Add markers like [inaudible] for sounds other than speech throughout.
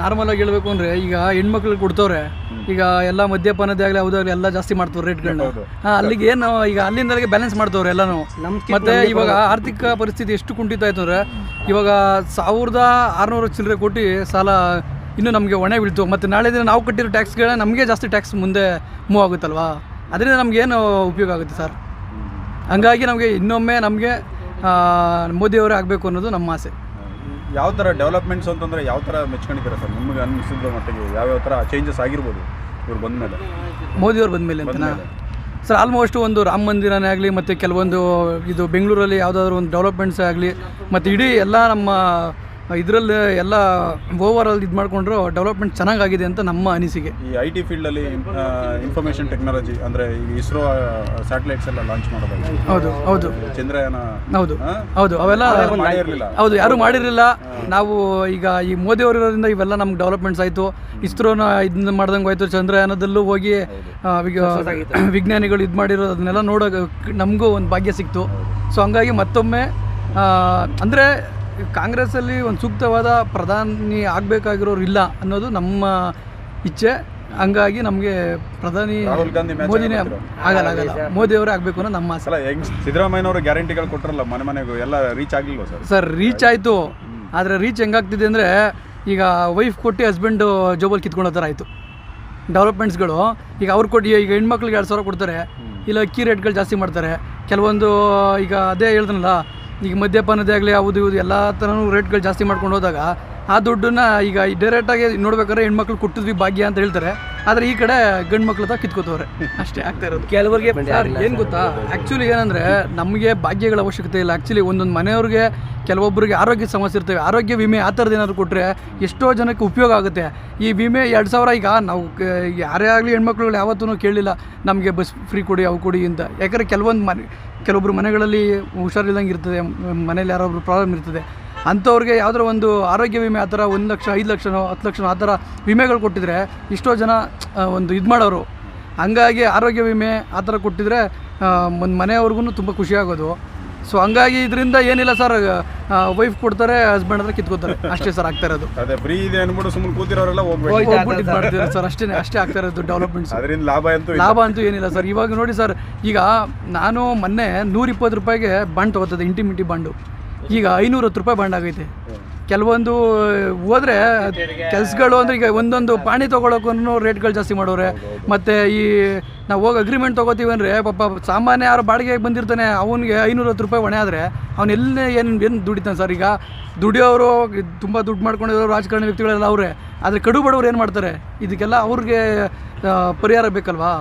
Normal ಆಗಿ ಹೇಳ್ಬೇಕು ಅಂದ್ರೆ ಈಗ ಹೆಣ್ಮಕ್ಳು ಕೊಡ್ತವ್ರೆ ಈಗ ಎಲ್ಲ ಮದ್ಯಪಾನದೇ ಆಗಲಿ ಯಾವುದಾಗಲಿ ಎಲ್ಲ ಜಾಸ್ತಿ ಮಾಡ್ತವ್ರೆ ರೇಟ್ಗಳನ್ನ ಗಳನ್ನ. ಅಲ್ಲಿಗೆ ಏನು ಈಗ ಅಲ್ಲಿಂದಲ್ಲಿಗೆ ಬ್ಯಾಲೆನ್ಸ್ ಮಾಡ್ತವ್ರೆ ಎಲ್ಲಾನು. ಮತ್ತೆ ಇವಾಗ ಆರ್ಥಿಕ ಪರಿಸ್ಥಿತಿ ಎಷ್ಟು ಕುಂಠಿತ ಆಯ್ತು ಅಂದ್ರೆ ಇವಾಗ ಸಾವಿರದ ಆರುನೂರು ಚಿಲ್ಲರೆ ಕೋಟಿ ಸಾಲ ಇನ್ನು ನಮಗೆ ಒಣೆ ಬೀಳ್ತು. ಮತ್ತು ನಾಳೆ ದಿನ ನಾವು ಕಟ್ಟಿರೋ ಟ್ಯಾಕ್ಸ್ಗಳೇ ನಮಗೆ ಜಾಸ್ತಿ ಟ್ಯಾಕ್ಸ್ ಮುಂದೆ ಮೂವ್ ಆಗುತ್ತಲ್ವಾ? ಅದರಿಂದ ನಮಗೇನು ಉಪಯೋಗ ಆಗುತ್ತೆ ಸರ್ ಹಂಗಾಗಿ ನಮಗೆ ಇನ್ನೊಮ್ಮೆ ನಮಗೆ ಮೋದಿಯವರೇ ಆಗಬೇಕು ಅನ್ನೋದು ನಮ್ಮ ಆಸೆ. ಯಾವ ಥರ ಡೆವಲಪ್ಮೆಂಟ್ಸ್ ಅಂತಂದರೆ ಯಾವ ಥರ ಮೆಚ್ಕೊಂಡಿದ್ದೀರಾ ಸರ್? ನಿಮಗೆ ಅನ್ನಿಸಿದ ಮಟ್ಟಿಗೆ ಯಾವ್ಯಾವ ಥರ ಚೇಂಜಸ್ ಆಗಿರ್ಬೋದು ಇವ್ರು ಬಂದ ಮೇಲೆ? ಮೋದಿಯವ್ರು ಅಂತನಾ? ಬಂದ್ಮೇಲೆ. ಸರ್ ಆಲ್ಮೋಸ್ಟ್ ಒಂದು ರಾಮ ಮಂದಿರನೇ ಆಗಲಿ ಮತ್ತು ಕೆಲವೊಂದು ಇದು ಬೆಂಗಳೂರಲ್ಲಿ ಯಾವುದಾದ್ರು ಒಂದು ಡೆವಲಪ್ಮೆಂಟ್ಸೇ ಆಗಲಿ ಮತ್ತು ಇಡೀ ಎಲ್ಲ ನಮ್ಮ ಇದರಲ್ಲಿ ಎಲ್ಲ ಓವರ್ ಆಲ್ ಇದು ಮಾಡಿಕೊಂಡ್ರು ಡೆವಲಪ್ಮೆಂಟ್ ಚೆನ್ನಾಗಾಗಿದೆ ಅಂತ ನಮ್ಮ ಅನಿಸಿಕೆ. ಈ ಐ ಟಿ ಫೀಲ್ಡಲ್ಲಿ ಇನ್ಫಾರ್ಮೇಷನ್ ಟೆಕ್ನಾಲಜಿ ಅಂದರೆ ಈ ಇಸ್ರೋ ಸ್ಯಾಟಲೈಟ್ಸ್ ಎಲ್ಲ ಲಾಂಚ್ ಮಾಡೋದು ಹೌದು ಹೌದು. ಚಂದ್ರಯಾನ ಹೌದು ಹೌದು ಅವೆಲ್ಲ ಯಾರು ಮಾಡಿರ್ಲಿಲ್ಲ. ಹೌದು ಯಾರು ಮಾಡಿರಲಿಲ್ಲ. ನಾವು ಈಗ ಈ ಮೋದಿ ಅವರಿರೋದ್ರಿಂದ ಇವೆಲ್ಲ ನಮ್ಗೆ ಡೆವಲಪ್ಮೆಂಟ್ಸ್ ಆಯಿತು. ಇಸ್ರೋನ ಇದನ್ನ ಮಾಡ್ದಂಗೆ ಆಯಿತು ಚಂದ್ರಯಾನದಲ್ಲೂ ಹೋಗಿ ವಿಜ್ಞಾನಿಗಳು ಇದು ಮಾಡಿರೋ ಅದನ್ನೆಲ್ಲ ನೋಡೋ ನಮಗೂ ಒಂದು ಭಾಗ್ಯ ಸಿಕ್ತು. ಸೊ ಹಂಗಾಗಿ ಮತ್ತೊಮ್ಮೆ ಅಂದರೆ ಕಾಂಗ್ರೆಸ್ಸಲ್ಲಿ ಒಂದು ಸೂಕ್ತವಾದ ಪ್ರಧಾನಿ ಆಗಬೇಕಾಗಿರೋರು ಇಲ್ಲ ಅನ್ನೋದು ನಮ್ಮ ಇಚ್ಛೆ. ಹಂಗಾಗಿ ನಮಗೆ ಪ್ರಧಾನಿ ರಾಹುಲ್ ಗಾಂಧಿ ಮೋದಿನೇ. ಆಗಲ್ಲ ಆಗಲ್ಲ. ಮೋದಿ ಅವರೇ ಆಗಬೇಕು ಅನ್ನೋ ನಮ್ಮ ಆಸೆ. ಸಿದ್ದರಾಮಯ್ಯನವರು ಗ್ಯಾರಂಟಿಗಳು ಕೊಟ್ಟರಲ್ಲ ಮನೆ ಮನೆಗೂ ಎಲ್ಲ ರೀಚ್ ಆಗಿಲ್ಲ ಸರ್? ಸರ್ ರೀಚ್ ಆಯಿತು. ಆದರೆ ರೀಚ್ ಹೆಂಗಾಗ್ತಿದೆ ಅಂದರೆ ಈಗ ವೈಫ್ ಕೊಟ್ಟು ಹಸ್ಬೆಂಡ್ ಜೋಬಲ್ಲಿ ಕಿತ್ಕೊಳ್ಳೋ ಥರ ಆಯಿತು. ಡೆವಲಪ್ಮೆಂಟ್ಸ್ಗಳು ಈಗ ಅವ್ರು ಕೊಟ್ಟು ಈಗ ಹೆಣ್ಮಕ್ಳಿಗೆ ಎರಡು ಸಾವಿರ ಕೊಡ್ತಾರೆ. ಇಲ್ಲ ಅಕ್ಕಿ ರೇಟ್ಗಳು ಜಾಸ್ತಿ ಮಾಡ್ತಾರೆ. ಕೆಲವೊಂದು ಈಗ ಅದೇ ಹೇಳ್ದನಲ್ಲ ಈಗ ಮದ್ಯಪಾನದೇ ಆಗಲಿ, ಯಾವುದು ಇವುದು, ಎಲ್ಲ ಥರನೂ ರೇಟ್ಗಳು ಜಾಸ್ತಿ ಮಾಡ್ಕೊಂಡು ಹೋದಾಗ, ಆ ದುಡ್ಡನ್ನ ಈಗ ಡೈರೆಕ್ಟಾಗಿ ನೋಡ್ಬೇಕಾದ್ರೆ ಹೆಣ್ಮಕ್ಳು ಕೊಟ್ಟಿದ್ವಿ ಭಾಗ್ಯ ಅಂತ ಹೇಳ್ತಾರೆ. ಆದರೆ ಈ ಕಡೆ ಗಂಡು ಮಕ್ಳು ತಾ ಕಿತ್ಕೋತವ್ರೆ. ಅಷ್ಟೇ ಆಗ್ತಾ ಇರೋದು. ಕೆಲವರಿಗೆ ಏನ್ ಗೊತ್ತಾ? ಆ್ಯಕ್ಚುಲಿ ಏನಂದರೆ ನಮಗೆ ಭಾಗ್ಯಗಳ ಅವಶ್ಯಕತೆ ಇಲ್ಲ. ಆ್ಯಕ್ಚುಲಿ ಒಂದೊಂದು ಮನೆಯವ್ರಿಗೆ ಕೆಲವೊಬ್ಬರಿಗೆ ಆರೋಗ್ಯ ಸಮಸ್ಯೆ ಇರ್ತವೆ. ಆರೋಗ್ಯ ವಿಮೆ ಆ ಥರದ್ದು ಏನಾದ್ರು ಕೊಟ್ಟರೆ ಎಷ್ಟೋ ಜನಕ್ಕೆ ಉಪಯೋಗ ಆಗುತ್ತೆ. ಈ ವಿಮೆ ಎರಡು ಸಾವಿರ ಈಗ ನಾವು ಯಾರೇ ಆಗಲಿ ಹೆಣ್ಮಕ್ಳುಗಳು ಯಾವತ್ತೂ ಕೇಳಲಿಲ್ಲ ನಮಗೆ ಬಸ್ ಫ್ರೀ ಕೊಡಿ ಅವು ಕೊಡಿ ಅಂತ. ಯಾಕಂದರೆ ಕೆಲವೊಂದು ಮನೆ ಕೆಲವೊಬ್ಬರು ಮನೆಗಳಲ್ಲಿ ಹುಷಾರಿಲ್ಲದಂಗೆ ಇರ್ತದೆ ಮನೇಲಿ ಯಾರೊಬ್ರು ಪ್ರಾಬ್ಲಮ್ ಇರ್ತದೆ. ಅಂಥವ್ರಿಗೆ ಯಾವುದೋ ಒಂದು ಆರೋಗ್ಯ ವಿಮೆ ಆ ಥರ ಒಂದು ಲಕ್ಷ ಐದು ಲಕ್ಷನೋ ಹತ್ತು ಲಕ್ಷನೋ ಆ ಥರ ವಿಮೆಗಳು ಕೊಟ್ಟಿದ್ರೆ ಇಷ್ಟೋ ಜನ ಒಂದು ಇದು ಮಾಡೋರು. ಹಂಗಾಗಿ ಆರೋಗ್ಯ ವಿಮೆ ಆ ಥರ ಕೊಟ್ಟಿದ್ರೆ ಒಂದು ಮನೆಯವ್ರಿಗೂ ತುಂಬ ಖುಷಿ ಆಗೋದು. ಸೊ ಹಂಗಾಗಿ ಇದರಿಂದ ಏನಿಲ್ಲ ಸರ್ ವೈಫ್ ಕೊಡ್ತಾರೆ ಹಸ್ಬೆಂಡ್ ಹತ್ರ ಕಿತ್ಕೋತಾರೆ. ಅಷ್ಟೇ ಸರ್ ಆಗ್ತಾ ಇರೋದು. ಅದೇ ಫ್ರೀ ಇದೆ ಅನ್ಬಿಟ್ಟು ಸುಮ್ಮನೆ ಕೂತಿರೋರೆಲ್ಲ ಹೋಗ್ಬಿಟ್ಟು ಮಾಡ್ತಿದ್ದಾರೆ ಸರ್. ಅಷ್ಟೇ ಅಷ್ಟೇ ಆಗ್ತಾ ಇರೋದು ಡೆವಲಪ್ಮೆಂಟ್ ಅದರಿಂದ ಲಾಭ ಅಂತೂ ಇಲ್ಲ. ಲಾಭ ಅಂತೂ ಏನಿಲ್ಲ ಸರ್. ಇವಾಗ ನೋಡಿ ಸರ್ ಈಗ ನಾನು ಮೊನ್ನೆ ನೂರಿಪ್ಪತ್ತು ರೂಪಾಯಿಗೆ ಬಂಡ್ ತಗೋತದೆ ಇಂಟಿಮಿಟಿ ಬಾಂಡು. ಈಗ ಐನೂರು ಹತ್ತು ರೂಪಾಯಿ ಬಾಂಡ್ ಆಗೈತೆ. ಕೆಲವೊಂದು ಹೋದ್ರೆ ಕೆಲಸಗಳು ಅಂದ್ರೆ ಈಗ ಒಂದೊಂದು ಪಾಣಿ ತೊಗೊಳಕ್ಕೂ ರೇಟ್ಗಳು ಜಾಸ್ತಿ ಮಾಡೋರೆ. ಮತ್ತು ಈ ನಾವು ಹೋಗಿ ಅಗ್ರಿಮೆಂಟ್ ತಗೋತೀವಿ ಅಂದರೆ ಪಾಪ ಸಾಮಾನ್ಯ ಯಾರು ಬಾಡಿಗೆಗೆ ಬಂದಿರ್ತಾನೆ ಅವನಿಗೆ ಐನೂರ ಹತ್ತು ರೂಪಾಯಿ ಹೊಣೆ ಆದರೆ ಅವ್ನು ಎಲ್ಲೇ ಏನು ಏನು ದುಡಿತಾನೆ ಸರ್? ಈಗ ದುಡಿಯೋರು ತುಂಬ ದುಡ್ಡು ಮಾಡ್ಕೊಂಡಿರೋ ರಾಜಕಾರಣಿ ವ್ಯಕ್ತಿಗಳೆಲ್ಲ ಅವರೇ. ಆದರೆ ಕಡು ಬಡವ್ರು ಏನು ಮಾಡ್ತಾರೆ? ಇದಕ್ಕೆಲ್ಲ ಅವ್ರಿಗೆ ಪರಿಹಾರ ಬೇಕಲ್ವಾ?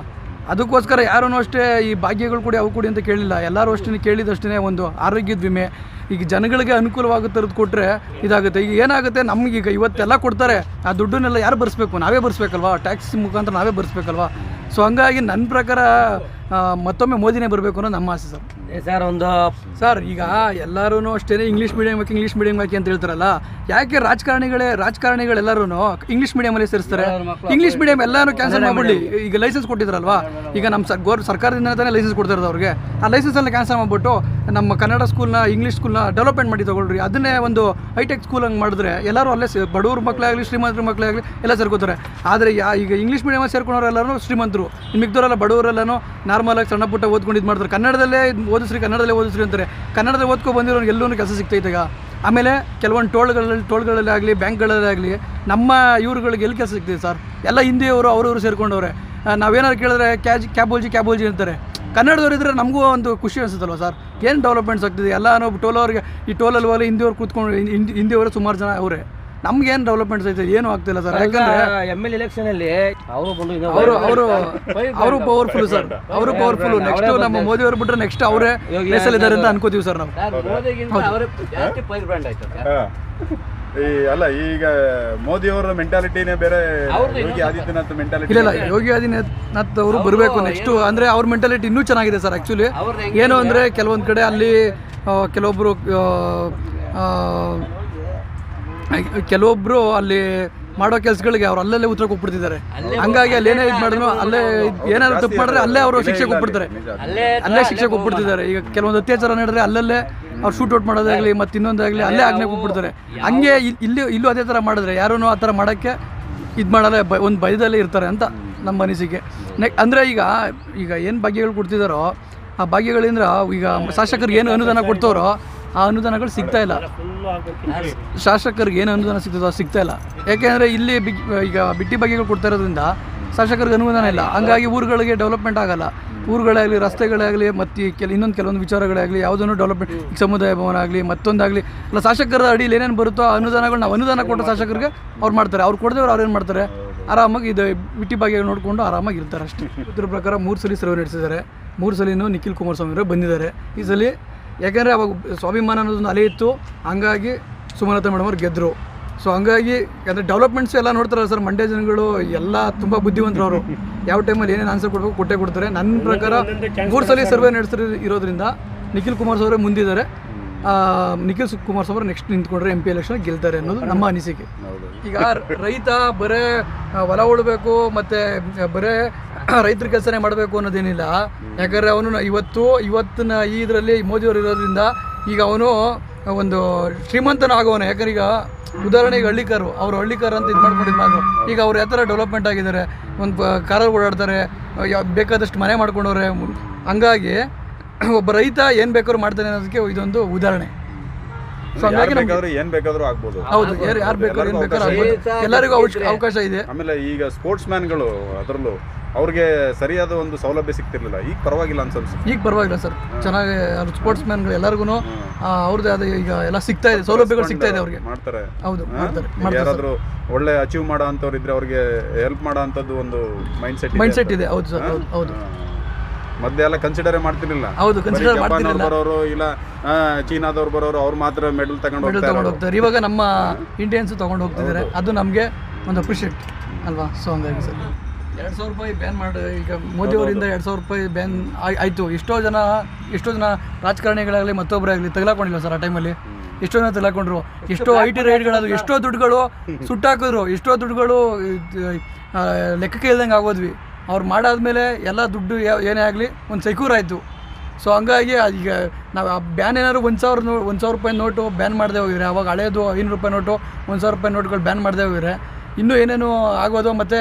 ಅದಕ್ಕೋಸ್ಕರ ಯಾರೂ ಅಷ್ಟೇ ಈ ಭಾಗ್ಯಗಳು ಕೂಡ ಅವು ಕೊಡಿ ಅಂತ ಕೇಳಿಲ್ಲ. ಎಲ್ಲರೂ ಅಷ್ಟೇ ಕೇಳಿದಷ್ಟೇ ಒಂದು ಆರೋಗ್ಯದ ವಿಮೆ. ಈಗ ಜನಗಳಿಗೆ ಅನುಕೂಲವಾಗೋ ತರದು ಕೊಟ್ಟರೆ ಇದಾಗುತ್ತೆ. ಈಗ ಏನಾಗುತ್ತೆ? ನಮಗೀಗ ಇವತ್ತೆಲ್ಲ ಕೊಡ್ತಾರೆ. ಆ ದುಡ್ಡನ್ನೆಲ್ಲ ಯಾರು ಬರ್ಸ್ಬೇಕು? ನಾವೇ ಬರ್ಸ್ಬೇಕಲ್ವಾ? ಟ್ಯಾಕ್ಸ್ ಮುಖಾಂತರ ನಾವೇ ಬರ್ಸ್ಬೇಕಲ್ವಾ? ಸೊ ಹಂಗಾಗಿ ನನ್ನ ಪ್ರಕಾರ ಮತ್ತೊಮ್ಮೆ ಮೋದಿನೇ ಬರಬೇಕು ಅನ್ನೋ ನಮ್ಮ ಆಸೆ ಸರ್. ಸರ್ ಒಂದು ಸರ್ ಈಗ ಎಲ್ಲರೂ ಅಷ್ಟೇ ಇಂಗ್ಲೀಷ್ ಮೀಡಿಯಂ ಹಾಕಿ ಇಂಗ್ಲೀಷ್ ಮೀಡಿಯಂ ಹಾಕಿ ಅಂತ ಹೇಳ್ತಾರಲ್ಲ ಯಾಕೆ ರಾಜಕಾರಣಿಗಳೇ ರಾಜಕಾರಣಿಗಳೆಲ್ಲರೂ ಇಂಗ್ಲೀಷ್ ಮೀಡಿಯಮಲ್ಲಿ ಸೇರಿಸ್ತಾರೆ? ಇಂಗ್ಲೀಷ್ ಮೀಡಿಯಂ ಎಲ್ಲರೂ ಕ್ಯಾನ್ಸಲ್ ಮಾಡ್ಬಿಡಿ ಈಗ ಲೈಸೆನ್ಸ್ ಕೊಟ್ಟಿದ್ರಲ್ವಾ? ಈಗ ನಮ್ಮ ಸರ್ ಗೌರ್ ಸರ್ಕಾರದಿಂದ ತಾನೇ ಲೈಸೆನ್ಸ್ ಕೊಡ್ತಾ ಇರೋದು ಅವ್ರಿಗೆ ಆ ಲೈಸೆನ್ಸ್ ಎಲ್ಲ ಕ್ಯಾನ್ಸಲ್ ಮಾಡಿಬಿಟ್ಟು ನಮ್ಮ ಕನ್ನಡ ಸ್ಕೂಲ್ನ ಇಂಗ್ಲೀಷ್ ಸ್ಕೂಲ್ನ ಡೆವಲಪ್ಮೆಂಟ್ ಮಾಡಿ ತಗೊಳ್ರಿ. ಅದನ್ನೇ ಒಂದು ಹೈಟೆಕ್ ಸ್ಕೂಲ್ ಹಂಗೆ ಮಾಡಿದ್ರೆ ಎಲ್ಲರೂ ಅಲ್ಲೇ ಬಡವ್ರ ಮಕ್ಕಳೇ ಆಗಲಿ ಶ್ರೀಮಂತರ ಮಕ್ಕಳೇ ಆಗಲಿ ಎಲ್ಲ ಸೇರ್ಕೋತಾರೆ. ಆದರೆ ಯಾ ಈಗ ಇಂಗ್ಲೀಷ್ ಮೀಡಿಯಮ್ ಸೇರ್ಕೊಂಡವರೆಲ್ಲರೂ ಶ್ರೀಮಂತರು. ಮಿಕ್ದವರೆಲ್ಲ ಬಡವರೆಲ್ಲನೂ ನಾರ್ಮಲ್ ಆಗಿ ಸಣ್ಣ ಪುಟ್ಟ ಓದ್ಕೊಂಡು ಇದು ಮಾಡ್ತಾರೆ. ಕನ್ನಡದಲ್ಲೇ ಓದಿಸ್ರಿ ಕನ್ನಡದಲ್ಲೇ ಓದಿಸ್ರಿ ಅಂತಾರೆ. ಕನ್ನಡದಲ್ಲಿ ಓದ್ಕೊ ಬಂದಿರೋ ಎಲ್ಲೂ ಕೆಲಸ ಸಿಗ್ತೈತೆ ಈಗ. ಆಮೇಲೆ ಕೆಲವೊಂದು ಟೋಲ್ಗಳಲ್ಲಿ ಟೋಲ್ಗಳಲ್ಲಿ ಆಗಲಿ, ಬ್ಯಾಂಕ್ಗಳಲ್ಲಿ ಆಗಲಿ ನಮ್ಮ ಇವ್ರುಗಳಿಗೆ ಎಲ್ಲಿ ಕೆಲಸ ಸಿಗ್ತದೆ ಸರ್? ಎಲ್ಲ ಹಿಂದಿಯವರು, ಅವರವರು ಸೇರ್ಕೊಂಡವ್ರೆ. ನಾವೇನಾದ್ರು ಕೇಳಿದ್ರೆ ಕ್ಯಾಜ್, ಕ್ಯಾಬೋಲ್ಜಿ ಕ್ಯಾಬೋಲ್ಜಿ ಅಂತಾರೆ. ಕನ್ನಡದವ್ರು ಇದ್ರೆ ನಮಗೂ ಒಂದು ಖುಷಿ ಅನಿಸುತ್ತಲ್ವ ಸರ್? ಏನು ಡೆವಲಪ್ಮೆಂಟ್ಸ್ ಆಗ್ತಿದೆ? ಎಲ್ಲ ನಾವು ಟೋಲವ್ರಿಗೆ, ಈ ಟೋಲಲ್ಲಿ ಹೋಗಲಿ ಹಿಂದಿಯವ್ರು ಕೂತ್ಕೊಂಡು, ಹಿಂದಿ, ಹಿಂದಿಯವರು ಸುಮಾರು ಜನ ಅವರೇ. ನಮ್ಗೇನು ಡೆವಲಪ್ಮೆಂಟ್ಸ್ ಐತೆ ಏನು ಆಗ್ತಿಲ್ಲ ಸರ್ ಯಾಕಂದ್ರೆ ಎಂ ಎಲ್ ಎಲೆಕ್ಷನ್ ಅಲ್ಲಿ ಅವರು ಬಂದು ಅವರು ಅವರು ಅವರು ಪವರ್ಫುಲ್ ಸರ್ ಅವರು ಪವರ್ಫುಲ್ ನೆಕ್ಸ್ಟ್ ನಮ್ಮ ಮೋದಿ ಅವರು ಬಿಟ್ರೆ ನೆಕ್ಸ್ಟ್ ಅವರೇ ಪ್ಲೇಸಲ್ಲಿ ಇದ್ದಾರೆ ಅಂತ ಅನ್ಕೋತೀವಿ ಸರ್ ನಾವು ಮೋದಿಗಿಂತ ಅವರೇ ಜಾಸ್ತಿ ಫೈರ್ ಬ್ರ್ಯಾಂಡ್ ಸರ್. ಈ ಅಲ್ಲ ಈಗ ಮೋದಿ ಅವರ ಮೆಂಟಾಲಿಟಿನೇ ಬೇರೆ ಯೋಗಿ ಆದಿತ್ಯನಾಥ್ ಮೆಂಟಾಲಿಟಿ ಇಲ್ಲ ಯೋಗಿ ಆದಿತ್ಯನಾಥ್ ಅವರು ಬರಬೇಕು ನೆಕ್ಸ್ಟ್ ಅಂದ್ರೆ ಅವ್ರ ಮೆಂಟಾಲಿಟಿ ಇನ್ನೂ ಚೆನ್ನಾಗಿದೆ ಸರ್ ಆಕ್ಚುಲಿ ಏನು ಅಂದ್ರೆ ಕೆಲವೊಂದು ಕಡೆ ಅಲ್ಲಿ ಕೆಲವೊಬ್ರು ಕೆಲವೊಬ್ಬರು ಕೆಲವೊಬ್ರು ಅಲ್ಲಿ ಮಾಡೋ ಕೆಲಸಗಳಿಗೆ ಅವ್ರು ಅಲ್ಲಲ್ಲೇ ಉತ್ತರ ಕೊಟ್ಬಿಡ್ತಿದ್ದಾರೆ. ಹಂಗಾಗಿ ಅಲ್ಲಿ ಏನೇ ಇದು ಮಾಡಿದ್ರು ಅಲ್ಲೇ ಏನಾದ್ರು ತಪ್ಪು ಮಾಡಿದ್ರೆ ಅಲ್ಲೇ ಅವರು ಶಿಕ್ಷೆ ಕೊಟ್ಬಿಡ್ತಾರೆ. ಅಲ್ಲೇ ಶಿಕ್ಷೆ ಕೊಟ್ಬಿಡ್ತಿದ್ದಾರೆ. ಈಗ ಕೆಲವೊಂದು ಅತ್ಯಾಚಾರ ನಡೆದ್ರೆ ಅಲ್ಲಲ್ಲೇ ಅವ್ರು ಶೂಟ್ ಔಟ್ ಮಾಡೋದಾಗ್ಲಿ ಮತ್ತೆ ಇನ್ನೊಂದಾಗ್ಲಿ ಅಲ್ಲೇ ಆಜ್ಞೆ ಕೊಟ್ಬಿಡ್ತಾರೆ. ಹಂಗೆ ಇಲ್- ಇಲ್ಲಿ ಇಲ್ಲೂ ಅದೇ ಥರ ಮಾಡಿದ್ರೆ ಯಾರೂ ಆ ಥರ ಮಾಡೋಕ್ಕೆ ಇದು ಮಾಡಲ್ಲ ಬ ಒಂದು ಭಯದಲ್ಲೇ ಇರ್ತಾರೆ ಅಂತ ನಮ್ಮ ಅನಿಸಿಕೆ. ನೆಕ್ ಅಂದರೆ ಈಗ ಈಗ ಏನು ಭಾಗ್ಯಗಳು ಕೊಡ್ತಿದ್ದಾರೋ ಆ ಭಾಗ್ಯಗಳಿಂದ ಈಗ ಶಾಸಕರಿಗೆ ಏನು ಅನುದಾನ ಕೊಡ್ತವ್ರೋ ಆ ಅನುದಾನಗಳು ಸಿಗ್ತಾ ಇಲ್ಲ. ಶಾಸಕರಿಗೆ ಏನು ಅನುದಾನ ಸಿಗ್ತದೋ ಸಿಗ್ತಾ ಇಲ್ಲ. ಯಾಕೆಂದರೆ ಇಲ್ಲಿ ಈಗ ಬಿಟ್ಟಿ ಬಗೆಗಳು ಕೊಡ್ತಾ ಇರೋದ್ರಿಂದ ಶಾಸಕರಿಗೆ ಅನುದಾನ ಇಲ್ಲ. ಹಂಗಾಗಿ ಊರುಗಳಿಗೆ ಡೆವಲಪ್ಮೆಂಟ್ ಆಗಲ್ಲ. ಊರುಗಳಾಗಲಿ, ರಸ್ತೆಗಳಾಗಲಿ, ಮತ್ತು ಕೆಲ ಇನ್ನೊಂದು ಕೆಲವೊಂದು ವಿಚಾರಗಳಾಗಲಿ, ಯಾವುದನ್ನು ಡೆವಲಪ್ಮೆಂಟ್ ಸಮುದಾಯ ಭವನ ಆಗಲಿ, ಮತ್ತೊಂದಾಗಲಿ ಅಲ್ಲ ಶಾಸಕರ ಅಡಿಯಲ್ಲಿ ಏನೇನು ಬರುತ್ತೋ ಆ ಅನುದಾನಗಳು ಅನುದಾನ ಕೊಟ್ಟು ಶಾಸಕರಿಗೆ ಅವ್ರು ಮಾಡ್ತಾರೆ. ಅವ್ರು ಕೊಡದವ್ರು ಅವ್ರು ಏನು ಮಾಡ್ತಾರೆ? ಆರಾಮಾಗಿ ಇದು ಬಿಟ್ಟಿ ಭಾಗ್ಯ ನೋಡಿಕೊಂಡು ಆರಾಮಾಗಿ ಇರ್ತಾರೆ ಅಷ್ಟೇ. ಇದ್ರ ಪ್ರಕಾರ ಮೂರು ಸಲ ಸರ್ವೆ ನಡೆಸಿದ್ದಾರೆ. ಮೂರು ಸಲಿನೂ ನಿಖಿಲ್ ಕುಮಾರಸ್ವಾಮಿ ಅವರು ಬಂದಿದ್ದಾರೆ. ಈ ಸಲ ಯಾಕೆಂದರೆ ಅವಾಗ ಸ್ವಾಭಿಮಾನ ಅನ್ನೋದೊಂದು ಅಲೆ ಇತ್ತು. ಹಂಗಾಗಿ ಸುಮಲತಾ ಮೇಡಮ್ ಅವ್ರು ಗೆದ್ದರು ಸೊ ಹಂಗಾಗಿ ಅಂದರೆ ಡೆವಲಪ್ಮೆಂಟ್ಸ್ ಎಲ್ಲ ನೋಡ್ತಾರಲ್ಲ ಸರ್ ಮಂಡ್ಯ ಜನಗಳು ಎಲ್ಲ ತುಂಬ ಬುದ್ಧಿವಂತರು ಅವರು. ಯಾವ ಟೈಮಲ್ಲಿ ಏನೇನು ಆನ್ಸರ್ ಕೊಡಬೇಕು, ಕೊಟ್ಟೆ ಕೊಡ್ತಾರೆ. ನನ್ನ ಪ್ರಕಾರ ಮೂರು ಸಲ ಸರ್ವೆ ನಡೆಸಿರೋ ಇರೋದ್ರಿಂದ ನಿಖಿಲ್ ಕುಮಾರಸ್ವಾಮಿ ಅವರೇ ಮುಂದಿದ್ದಾರೆ. ನಿಖಿಲ್ ಸುಕುಮಾರ್ ಅವರು ನೆಕ್ಸ್ಟ್ ನಿಂತ್ಕೊಂಡ್ರೆ ಎಂ ಪಿ ಎಲೆಕ್ಷನ್ ಗೆಲ್ತಾರೆ ಅನ್ನೋದು ನಮ್ಮ ಅನಿಸಿಕೆ. ಈಗ ರೈತ ಬರೇ ಹೊಲ ಉಳಬೇಕು ಮತ್ತು ಬರೇ ರೈತರ ಕೆಲಸನೇ ಮಾಡಬೇಕು ಅನ್ನೋದೇನಿಲ್ಲ. ಯಾಕಂದರೆ ಅವನು ಇವತ್ತು ಇವತ್ತಿನ ಈ ಇದರಲ್ಲಿ ಮೋದಿಯವರು ಇರೋದ್ರಿಂದ ಈಗ ಅವನು ಒಂದು ಶ್ರೀಮಂತನ ಆಗೋನು ಯಾಕಂದ್ರೆ ಈಗ ಉದಾಹರಣೆಗೆ ಹಳ್ಳಿಕಾರು ಅವರು ಹಳ್ಳಿಕಾರು ಅಂತ ಇದು ಮಾಡ್ಕೊಂಡಿದ್ದು ಮಾತು. ಈಗ ಅವ್ರು ಯಾವ ಥರ ಡೆವಲಪ್ಮೆಂಟ್ ಆಗಿದ್ದಾರೆ? ಒಂದು ಕಾರಲ್ಲಿ ಓಡಾಡ್ತಾರೆ ಬೇಕಾದಷ್ಟು ಮನೆ ಮಾಡ್ಕೊಂಡವ್ರೆ. ಹಂಗಾಗಿ [clears throat] ಒಬ್ಬ ರೈತ ಏನು ಬೇಕಾದ್ರೂ ಮಾಡ್ತಾನೆ ಅನ್ನೋದಕ್ಕೆ ಇದೊಂದು ಉದಾಹರಣೆ. ಸೊ ಯಾರು ಹಂಗಾಗಿ ನಮ್ಗೆ ಬೇಕಾದ್ರೂ ಏನ್ ಬೇಕಾದ್ರೂ ಆಗ್ಬೋದು. ಹೌದು ಯಾರು ಯಾರು ಬೇಕಾದ್ರೂ ಏನು ಬೇಕಾದ್ರೂ ಆಗ್ಬೋದು. ಎಲ್ಲರಿಗೂ ಅವಶ್ಯ ಅವಕಾಶ ಇದೆ. ಆಮೇಲೆ ಈಗ ಸ್ಪೋರ್ಟ್ಸ್ ಮ್ಯಾನ್ಗಳು ಅದರಲ್ಲೂ ಅವ್ರಿಗೆ ಸರಿಯಾದ ಒಂದು ಸೌಲಭ್ಯ ಸಿಗ್ತಿರ್ಲಿಲ್ಲ. ಈಗ ಪರವಾಗಿಲ್ಲ ಅನ್ಸನ್ಸುತ್ತೆ ಈಗ ಪರವಾಗಿಲ್ಲ ಸರ್. ಚೆನ್ನಾಗಿ ಸ್ಪೋರ್ಟ್ಸ್ ಮ್ಯಾನ್ಗಳು ಎಲ್ಲರಿಗೂ ಅವ್ರದ್ದೇ ಆದ ಈಗ ಎಲ್ಲ ಸಿಗ್ತಾ ಇದೆ. ಸೌಲಭ್ಯಗಳು ಸಿಗ್ತಾ ಇದೆ ಅವ್ರಿಗೆ. ಮಾಡ್ತಾರೆ. ಹೌದು ಹಾ? ಮಾಡ್ತಾರೆ ಈಗ ಮಾಡ್ತಾರೆ ಯಾರಾದ್ರೂ ಒಳ್ಳೆ ಅಚೀವ್ ಮಾಡೋ ಅಂಥವ್ರು ಇದ್ರೆ ಅವ್ರಿಗೆ ಹೆಲ್ಪ್ ಮಾಡೋ ಅಂಥದ್ದು ಒಂದು ಮೈಂಡ್ ಸೆಟ್ ಮೈಂಡ್ ಸೆಟ್ ಇದೆ. ಹೌದು ಸರ್ ಹೌದು ಹೌದು. ಮಧ್ಯೆ ಎಲ್ಲ ಕನ್ಸಿಡರ್ ಮಾಡ್ತಿರ್ಲಿಲ್ಲ. ಹೌದು ಕನ್ಸಿಡರ್ ಮಾಡ್ತಿರ್ಲಿಲ್ಲ. ಬರೋರು ಇಲ್ಲ ಆ, ಚೀನಾದವ್ರು ಬರೋರು ಅವ್ರು ಮಾತ್ರ ಮೆಡಲ್ ತಗೊಂಡು ಮೆಡಲ್ ಹೋಗ್ತಾ ತಗೊಂಡು ಹೋಗ್ತಾರೆ. ಇವಾಗ ನಮ್ಮ ಇಂಡಿಯನ್ಸ್ ತಗೊಂಡು ಹೋಗ್ತಿದ್ದಾರೆ. ಅದು ನಮಗೆ ಒಂದು ಅಪ್ರಿಷಿಯೇಟ್ ಅಲ್ವಾ? ಸೊ ಹಂಗಾಗಿ ಸರ್. ಎರಡು ಸಾವಿರ ರೂಪಾಯಿ ಬ್ಯಾನ್ ಮಾಡಿ ಈಗ ಮೋದಿಯವರಿಂದ ಎರಡು ಸಾವಿರ ರೂಪಾಯಿ ಬ್ಯಾನ್ ಆಯಿತು. ಎಷ್ಟೋ ಜನ ಎಷ್ಟೋ ಜನ ರಾಜಕಾರಣಿಗಳಾಗಲಿ ಮತ್ತೊಬ್ಬರಾಗಲಿ ತಗಲಾಕೊಂಡಿಲ್ಲ ಸರ್ ಆ ಟೈಮಲ್ಲಿ ಎಷ್ಟೋ ಜನ ತಗಲಾಕೊಂಡ್ರು. ಎಷ್ಟೋ ಐ ಟಿ ರೈಡ್ಗಳಾದ್ರು ಎಷ್ಟೋ ದುಡ್ಡುಗಳು ಸುಟ್ಟಾಕಿದ್ರು ಎಷ್ಟೋ ದುಡ್ಡುಗಳು ಲೆಕ್ಕಕ್ಕೆ ಇಲ್ದಂಗೆ ಆಗೋದ್ವಿ. ಅವ್ರು ಮಾಡಾದ್ಮೇಲೆ ಎಲ್ಲ ದುಡ್ಡು ಏನೇ ಆಗಲಿ ಒಂದು ಸೆಕ್ಯೂರ್ ಆಯಿತು. ಸೊ ಹಂಗಾಗಿ ಈಗ ನಾವು ಆ ಬ್ಯಾನ್ ಏನಾದ್ರು ಒಂದು ಸಾವಿರ ನೋ ಒಂದು ಸಾವಿರ ರೂಪಾಯಿ ನೋಟು ಬ್ಯಾನ್ ಮಾಡದೆ ಹೋಗಿದ್ರೆ, ಅವಾಗ ಹಳೇದು ಐನೂರು ರೂಪಾಯಿ ನೋಟು, ಒಂದು ಸಾವಿರ ರೂಪಾಯಿ ನೋಟ್ಗಳು ಬ್ಯಾನ್ ಮಾಡದೆ ಹೋಗಿದ್ರೆ, ಇನ್ನೂ ಏನೇನು ಆಗೋದು ಮತ್ತು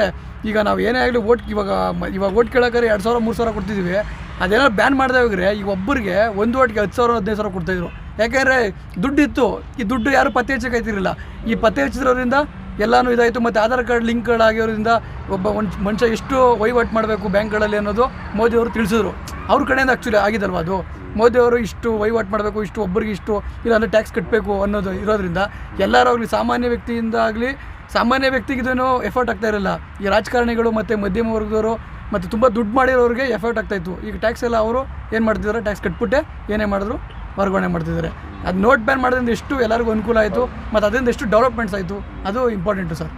ಈಗ ನಾವು ಏನೇ ಆಗಲಿ ಓಟ್ ಇವಾಗ ಇವಾಗ ಓಟ್ ಕೇಳೋಕ್ಕಾರೆ ಎರಡು ಸಾವಿರ, ಮೂರು ಸಾವಿರ ಕೊಡ್ತಿದ್ದೀವಿ ಅದೇನಾದ್ರು ಬ್ಯಾನ್ ಮಾಡದೆ ಹೋಗಿದ್ರೆ ಈಗ ಒಬ್ಬರಿಗೆ ಒಂದು ಓಟ್ಗೆ ಹತ್ತು ಸಾವಿರ, ಹದಿನೈದು ಸಾವಿರ ಕೊಡ್ತಾಯಿದ್ರು ಯಾಕೆಂದರೆ ದುಡ್ಡಿತ್ತು. ಈ ದುಡ್ಡು ಯಾರು ಪತ್ತೆ ಹಚ್ಚಕ್ಕಾಯ್ತಿರಲಿಲ್ಲ. ಈ ಪತ್ತೆ ಹಚ್ಚಿದ್ರೋದ್ರಿಂದ ಎಲ್ಲನೂ ಇದಾಯಿತು. ಮತ್ತು ಆಧಾರ್ ಕಾರ್ಡ್ ಲಿಂಕ್ಗಳಾಗಿರೋದ್ರಿಂದ ಒಬ್ಬ ಒಂದು ಮನುಷ್ಯ ಎಷ್ಟು ವಹಿವಾಟು ಮಾಡಬೇಕು ಬ್ಯಾಂಕ್ಗಳಲ್ಲಿ ಅನ್ನೋದು ಮೋದಿಯವರು ತಿಳಿಸಿದ್ರು. ಅವ್ರ ಕಡೆಯಿಂದ ಆ್ಯಕ್ಚುಲಿ ಆಗಿದಲ್ವ ಅದು? ಮೋದಿಯವರು ಇಷ್ಟು ವಹಿವಾಟು ಮಾಡಬೇಕು, ಇಷ್ಟು ಒಬ್ಬರಿಗೆ ಇಷ್ಟು ಇಲ್ಲಾಂದರೆ ಟ್ಯಾಕ್ಸ್ ಕಟ್ಟಬೇಕು ಅನ್ನೋದು ಇರೋದ್ರಿಂದ ಎಲ್ಲರಾಗಲಿ ಸಾಮಾನ್ಯ ವ್ಯಕ್ತಿಯಿಂದ ಆಗಲಿ ಸಾಮಾನ್ಯ ವ್ಯಕ್ತಿಗೆ ಇದನ್ನು ಎಫರ್ಟ್ ಆಗ್ತಾ ಇರಲ್ಲ. ಈ ರಾಜಕಾರಣಿಗಳು ಮತ್ತು ಮಧ್ಯಮ ವರ್ಗದವರು ಮತ್ತು ತುಂಬ ದುಡ್ಡು ಮಾಡಿರೋರಿಗೆ ಎಫರ್ಟ್ ಆಗ್ತಾಯಿತ್ತು ಈಗ ಟ್ಯಾಕ್ಸ್ ಎಲ್ಲ ಅವರು ಏನು ಮಾಡ್ತಿದ್ದಾರೆ? ಟ್ಯಾಕ್ಸ್ ಕಟ್ಬಿಟ್ಟೆ, ಏನೇ ಮಾಡಿದ್ರು? ವರ್ಗಾವಣೆ ಮಾಡ್ತಿದ್ದಾರೆ. ಅದು ನೋಟ್ ಬ್ಯಾನ್ ಮಾಡೋದ್ರಿಂದ ಎಷ್ಟು ಎಲ್ಲರಿಗೂ ಅನುಕೂಲ ಆಯಿತು ಮತ್ತು ಅದರಿಂದ ಎಷ್ಟು ಡೆವಲಪ್ಮೆಂಟ್ಸ್ ಆಯಿತು. ಅದು ಇಂಪಾರ್ಟೆಂಟು ಸರ್.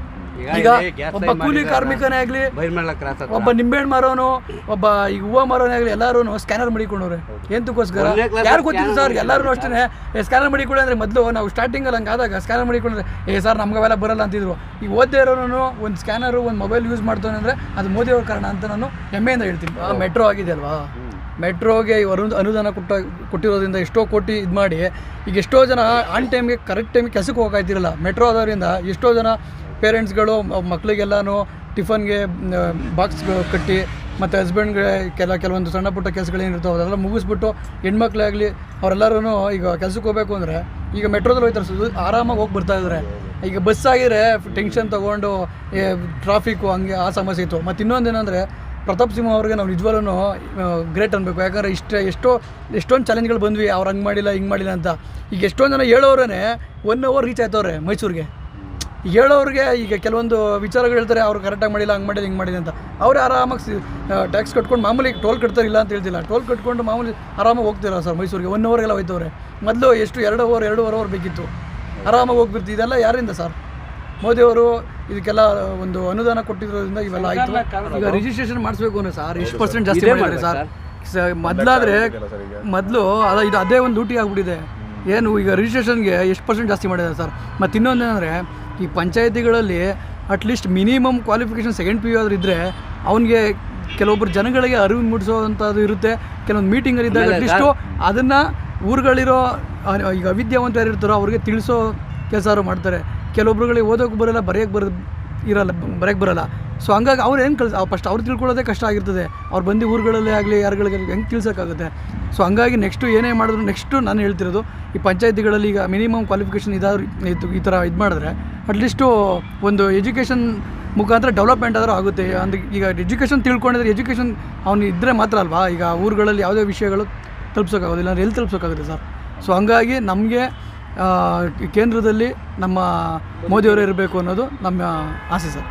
ಈಗ ಒಬ್ಬ ಕೂಲಿ ಕಾರ್ಮಿಕನೇ ಆಗಲಿ ಒಬ್ಬ ನಿಂಬೆಹಣ್ಣು ಮಾರೋನು ಒಬ್ಬ ಈಗ ಹೂವು ಮಾರೋನೇ ಆಗಲಿ ಎಲ್ಲರೂ ಸ್ಕ್ಯಾನರ್ ಮಾಡಿಕೊಂಡವ್ರೆ. ಎಂತಕ್ಕೋಸ್ಕರ? ಯಾರು ಗೊತ್ತಿಲ್ಲ ಸರ್ ಎಲ್ಲರೂ ಅಷ್ಟೇ ಸ್ಕ್ಯಾನರ್ ಮಾಡಿಕೊಂಡು ಅಂದರೆ ಮೊದಲು ನಾವು ಸ್ಟಾರ್ಟಿಂಗಲ್ಲಿ ಹಂಗೆ ಆದಾಗ ಸ್ಕ್ಯಾನರ್ ಮಾಡಿಕೊಂಡ್ರೆ ಏ ಸರ್ ನಮ್ಗೆ ಅವೆಲ್ಲ ಬರಲ್ಲ ಅಂತಿದ್ರು. ಈಗ ಓದ್ದೇ ಇರೋನು ಒಂದು ಸ್ಕ್ಯಾನರು ಒಂದು ಮೊಬೈಲ್ ಯೂಸ್ ಮಾಡ್ತಾನೆ ಅಂದರೆ ಅದು ಮೋದಿ ಅವ್ರ ಕಾರಣ ಅಂತ ನಾನು ಹೆಮ್ಮೆಯಿಂದ ಹೇಳ್ತೀನಿ. ಮೆಟ್ರೋ ಆಗಿದೆ ಅಲ್ವಾ? ಮೆಟ್ರೋಗೆ ಇವರು ಅನುದಾನ ಕೊಟ್ಟ ಕೊಟ್ಟಿರೋದ್ರಿಂದ ಎಷ್ಟೋ ಕೋಟಿ ಇದು ಮಾಡಿ, ಈಗ ಎಷ್ಟೋ ಜನ ಆನ್ ಟೈಮ್ಗೆ ಕರೆಕ್ಟ್ ಟೈಮ್ಗೆ ಕೆಲಸಕ್ಕೆ ಹೋಗಾಯ್ತಿರಲ್ಲ ಮೆಟ್ರೋ ಆದವರಿಂದ ಎಷ್ಟೋ ಜನ ಪೇರೆಂಟ್ಸ್ಗಳು ಮಕ್ಕಳಿಗೆಲ್ಲನೂ ಟಿಫನ್ಗೆ ಬಾಕ್ಸ್ ಕಟ್ಟಿ, ಮತ್ತು ಹಸ್ಬೆಂಡ್ಗೆ ಕೆಲ, ಕೆಲವೊಂದು ಸಣ್ಣ ಪುಟ್ಟ ಕೆಲಸಗಳೇನಿರ್ತವೆ ಅದೆಲ್ಲ ಮುಗಿಸ್ಬಿಟ್ಟು ಹೆಣ್ಮಕ್ಳಾಗಲಿ ಅವರೆಲ್ಲರೂ ಈಗ ಕೆಲಸಕ್ಕೆ ಹೋಗಬೇಕು ಅಂದರೆ ಈಗ ಮೆಟ್ರೋದಲ್ಲಿ ಹೋಗ್ತಾರೆ ಆರಾಮಾಗಿ ಹೋಗಿ ಬರ್ತಾ ಇದ್ದಾರೆ ಈಗ ಬಸ್ ಆಗಿದ್ರೆ ಟೆನ್ಷನ್ ತೊಗೊಂಡು ಟ್ರಾಫಿಕ್ಕು ಹಂಗೆ ಆ ಸಮಸ್ಯೆ ಇತ್ತು. ಮತ್ತು ಇನ್ನೊಂದೇನೆಂದರೆ ಪ್ರತಾಪ್ ಸಿಂಹ ಅವ್ರಿಗೆ ನಾವು ನಿಜವಾಗ್ಲೂ ಗ್ರೇಟ್ ಅನ್ಬೇಕು. ಯಾಕಂದರೆ ಇಷ್ಟ, ಎಷ್ಟೋ, ಎಷ್ಟೊಂದು ಚಾಲೆಂಜ್ಗಳು ಬಂದ್ವಿ. ಅವ್ರು ಹಂಗೆ ಮಾಡಿಲ್ಲ, ಹಿಂಗೆ ಮಾಡಿಲ್ಲ ಅಂತ. ಈಗ ಎಷ್ಟೊಂದು ಜನ ಹೇಳೋರೇ ಒನ್ ಅವರ್ ರೀಚ್ ಆಯ್ತವ್ರೆ ಮೈಸೂರಿಗೆ. ಹೇಳೋರಿಗೆ ಈಗ ಕೆಲವೊಂದು ವಿಚಾರಗಳು ಹೇಳ್ತಾರೆ, ಅವ್ರು ಕರೆಕ್ಟಾಗಿ ಮಾಡಿಲ್ಲ, ಹಂಗೆ ಮಾಡಿಲ್ಲ, ಹಿಂಗೆ ಮಾಡಿಲ್ಲ ಅಂತ. ಅವ್ರು ಆರಾಮಾಗಿ ಟ್ಯಾಕ್ಸ್ ಕಟ್ಕೊಂಡು ಮಾಮೂಲಿ ಟೋಲ್ ಕಟ್ತಾರಿಲ್ಲ ಅಂತ ಹೇಳ್ತಿಲ್ಲ. ಟೋಲ್ ಕಟ್ಕೊಂಡು ಮಾಮೂಲಿ ಆರಾಮಾಗಿ ಹೋಗ್ತಿರೋ ಸರ್ ಮೈಸೂರಿಗೆ. ಒನ್ ಅವರ್ಗೆಲ್ಲ ಹೋಯ್ತವ್ರೆ. ಮೊದಲು ಎಷ್ಟು, ಎರಡು ಅವರ್ ಎರಡೂವರೆ ಅವರ್ ಬೇಕಿತ್ತು. ಆರಾಮಾಗಿ ಹೋಗ್ಬಿಡ್ತು. ಇದೆಲ್ಲ ಯಾರಿಂದ ಸರ್? ಮೋದಿಯವರು ಇದಕ್ಕೆಲ್ಲ ಒಂದು ಅನುದಾನ ಕೊಟ್ಟಿರೋದ್ರಿಂದ ಇವೆಲ್ಲ ಆಯಿತು. ಈಗ ರಿಜಿಸ್ಟ್ರೇಷನ್ ಮಾಡಿಸ್ಬೇಕು ಅನ್ನೋ ಸರ್ ಎಷ್ಟು ಪರ್ಸೆಂಟ್ ಜಾಸ್ತಿ ಮಾಡಿದ್ದಾರೆ ಸರ್. ಸ- ಮೊದಲಾದ್ರೆ ಮೊದಲು ಅದ ಇದು ಅದೇ ಒಂದು ಡ್ಯೂಟಿ ಆಗ್ಬಿಟ್ಟಿದೆ. ಏನು ಈಗ ರಿಜಿಸ್ಟ್ರೇಷನ್ಗೆ ಎಷ್ಟು ಪರ್ಸೆಂಟ್ ಜಾಸ್ತಿ ಮಾಡಿದ್ದಾರೆ ಸರ್? ಮತ್ತು ಇನ್ನೊಂದೇನೆಂದರೆ ಈ ಪಂಚಾಯತಿಗಳಲ್ಲಿ at least minimum qualification second P U ಆದ್ರೂ ಇದ್ದರೆ ಅವನಿಗೆ ಕೆಲವೊಬ್ಬರು ಜನಗಳಿಗೆ ಅರಿವು ಮೂಡಿಸೋವಂಥದ್ದು ಇರುತ್ತೆ. ಕೆಲವೊಂದು ಮೀಟಿಂಗಲ್ಲಿ ಇದ್ದಾಗ ಅಟ್ಲೀಸ್ಟು ಅದನ್ನು ಊರುಗಳಿರೋ ಈಗ ಅವಿದ್ಯಾವಂತ ಯಾರು ಇರ್ತಾರೋ ಅವ್ರಿಗೆ ತಿಳಿಸೋ ಕೆಲಸ ಮಾಡ್ತಾರೆ. ಕೆಲವೊಬ್ರುಗಳಿಗೆ ಓದೋಕೆ ಬರೋಲ್ಲ ಬರೆಯೋಕ್ಕೆ ಬರ, ಇರಲ್ಲ ಬರೆಯೋಕ್ಕೆ ಬರಲ್ಲ. ಸೊ ಹಂಗಾಗಿ ಅವ್ರು ಏನು ಕಳ್ಸ ಫಸ್ಟ್ ಅವ್ರು ತಿಳ್ಕೊಳ್ಳೋದೇ ಕಷ್ಟ ಆಗಿರ್ತದೆ. ಅವ್ರು ಬಂದು ಊರುಗಳಲ್ಲೇ ಆಗಲಿ, ಯಾರುಗಳಿಗೆ ಹೆಂಗೆ ತಿಳ್ಸೋಕ್ಕಾಗುತ್ತೆ? ಸೊ ಹಂಗಾಗಿ ನೆಕ್ಸ್ಟು ಏನೇ ಮಾಡಿದ್ರು ನೆಕ್ಸ್ಟು ನಾನು ಹೇಳ್ತಿರೋದು, ಈ ಪಂಚಾಯತಿಗಳಲ್ಲಿ ಈಗ ಮಿನಿಮಮ್ ಕ್ವಾಲಿಫಿಕೇಷನ್ ಇದಾದ್ರು ಇದು, ಈ ಥರ ಇದು ಮಾಡಿದ್ರೆ ಅಟ್ಲೀಸ್ಟು ಒಂದು ಎಜುಕೇಷನ್ ಮುಖಾಂತರ ಡೆವಲಪ್ಮೆಂಟ್ ಆದರೂ ಆಗುತ್ತೆ. ಅಂದ್ರೆ ಈಗ ಎಜುಕೇಷನ್ ತಿಳ್ಕೊಂಡಿದ್ರೆ ಎಜುಕೇಷನ್ ಅವ್ನು ಇದ್ದರೆ ಮಾತ್ರ ಅಲ್ವಾ? ಈಗ ಊರುಗಳಲ್ಲಿ ಯಾವುದೇ ವಿಷಯಗಳು ತಲುಪ್ಸೋಕ್ಕಾಗೋದಿಲ್ಲ, ಅಂದರೆ ಎಲ್ಲಿ ತಲುಪ್ಸೋಕ್ಕಾಗುತ್ತೆ ಸರ್? ಸೊ ಹಂಗಾಗಿ ನಮಗೆ ಕೇಂದ್ರದಲ್ಲಿ ನಮ್ಮ ಮೋದಿಯವರೇ ಇರಬೇಕು ಅನ್ನೋದು ನಮ್ಮ ಆಸೆ ಸರ್.